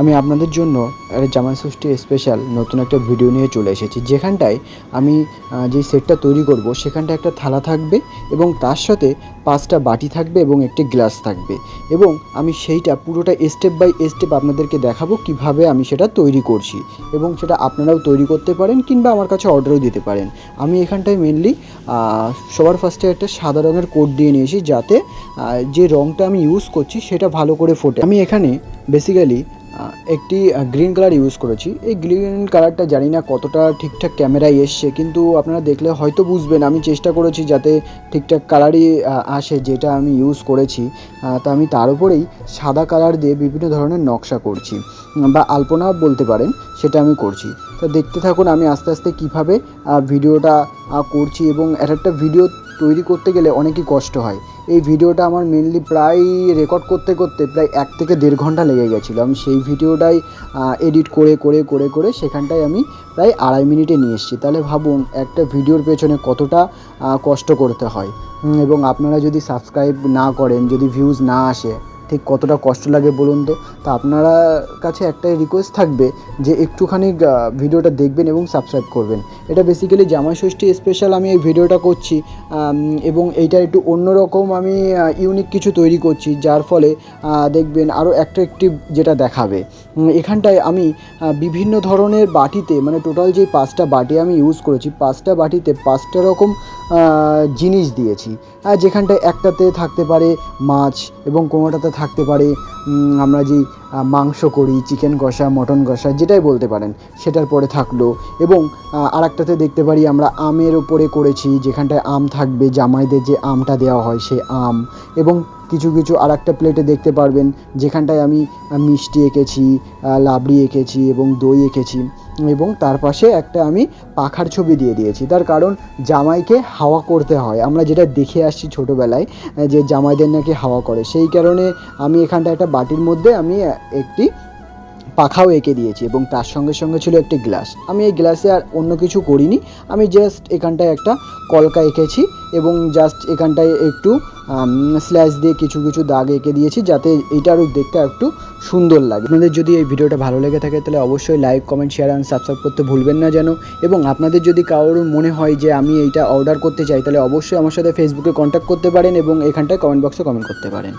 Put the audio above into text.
আমি আপনাদের জন্য একটা জামাই ষষ্ঠী স্পেশাল নতুন একটা ভিডিও নিয়ে চলে এসেছি। যেখানটায় আমি যে সেটটা তৈরি করব, সেখানটায় একটা থালা থাকবে এবং তার সাথে পাঁচটা বাটি থাকবে এবং একটি গ্লাস থাকবে। এবং আমি সেইটা পুরোটা স্টেপ বাই স্টেপ আপনাদেরকে দেখাবো কীভাবে আমি সেটা তৈরি করছি এবং সেটা আপনারাও তৈরি করতে পারেন কিংবা আমার কাছে অর্ডারও দিতে পারেন। আমি এখানটায় মেনলি সবার ফার্স্টে একটা সাদা রঙের কোট দিয়ে নিয়েছি যাতে যে রঙটা আমি ইউজ করছি সেটা ভালো করে ফোটে। আমি এখানে বেসিক্যালি একটি গ্রিন কালার ইউজ করেছি। এই গ্রিন কালারটা জানি না কতটা ঠিকঠাক ক্যামেরায় এসছে, কিন্তু আপনারা দেখলে হয়তো বুঝবেন। আমি চেষ্টা করেছি যাতে ঠিকঠাক কালারই আসে, যেটা আমি ইউজ করেছি। তা আমি তার উপরেই সাদা কালার দিয়ে বিভিন্ন ধরনের নকশা করছি বা আলপনা বলতে পারেন, সেটা আমি করছি। তো দেখতে থাকুন আমি আস্তে আস্তে কীভাবে ভিডিওটা করছি এবং এক একটা ভিডিও তৈরি করতে গেলে অনেকই কষ্ট হয়। এই ভিডিওটা আমার মেনলি প্রায় রেকর্ড করতে করতে প্রায় এক থেকে দেড় ঘণ্টা লেগে গেছিল। আমি সেই ভিডিওটাই এডিট করে করে করে করে সেখানটায় আমি প্রায় আড়াই মিনিটে নিয়ে এসেছি। তাহলে ভাবুন, একটা ভিডিওর পেছনে কতটা কষ্ট করতে হয়। এবং আপনারা যদি সাবস্ক্রাইব না করেন, যদি ভিউজ না আসে ঠিক কতটা কষ্ট লাগে বলুন তো? তা আপনারা কাছে একটাই রিকোয়েস্ট থাকবে যে একটুখানি ভিডিওটা দেখবেন এবং সাবস্ক্রাইব করবেন। এটা বেসিক্যালি জামাই ষষ্ঠী স্পেশাল আমি এই ভিডিওটা করছি এবং এইটা একটু অন্যরকম আমি ইউনিক কিছু তৈরি করছি, যার ফলে দেখবেন আরও অ্যাট্রাকটিভ যেটা দেখাবে। এখানটায় আমি বিভিন্ন ধরনের বাটিতে মানে টোটাল যে পাঁচটা বাটি আমি ইউজ করেছি, পাঁচটা বাটিতে পাঁচটা রকম জিনিস দিয়েছি। যেখানটায় একটাতে থাকতে পারে মাছ এবং কোনোটাতে থাকতে পারে আমরা যে আহ, মাংস করি চিকেন কষা মটন কষা যেটাই বলতে পারেন সেটার পরে থাকল। এবং আর একটাতে দেখতে পারি আমরা আমের ওপরে করেছি যেখানটায় আম থাকবে জামাইদের যে আমটা দেওয়া হয় সে আম। এবং কিছু কিছু আর একটা প্লেটে দেখতে পারবেন যেখানটায় আমি মিষ্টি এঁকেছি লাবড়ি এঁকেছি এবং দই এঁকেছি। এবং তার পাশে একটা আমি পাখার ছবি দিয়ে দিয়েছি। তার কারণ জামাইকে হাওয়া করতে হয়। আমরা যেটা দেখে আসছি ছোটোবেলায় যে জামাইদের নাকি হাওয়া করে। সেই কারণে আমি এখানটা একটা বাটির মধ্যে আমি একটি পাখাও এঁকে দিয়েছি এবং তার সঙ্গে সঙ্গে ছিল একটি গ্লাস। আমি এই গ্লাসে আর অন্য কিছু করিনি। আমি জাস্ট এখানটায় একটা কলকা এঁকেছি এবং জাস্ট এখানটায় একটু স্ল্যাশ দিয়ে কিছু কিছু দাগ এঁকে দিয়েছি যাতে এটা আরও দেখতে একটু সুন্দর লাগে। আপনাদের যদি এই ভিডিওটা ভালো লেগে থাকে তাহলে অবশ্যই like comment share and subscribe করতে ভুলবেন না যেন। এবং আপনাদের যদি কারোর মনে হয় যে আমি এইটা অর্ডার করতে চাই তাহলে অবশ্যই আমার সাথে ফেসবুকে কন্ট্যাক্ট করতে পারেন এবং এখানটায় কমেন্ট বক্সে কমেন্ট করতে পারেন।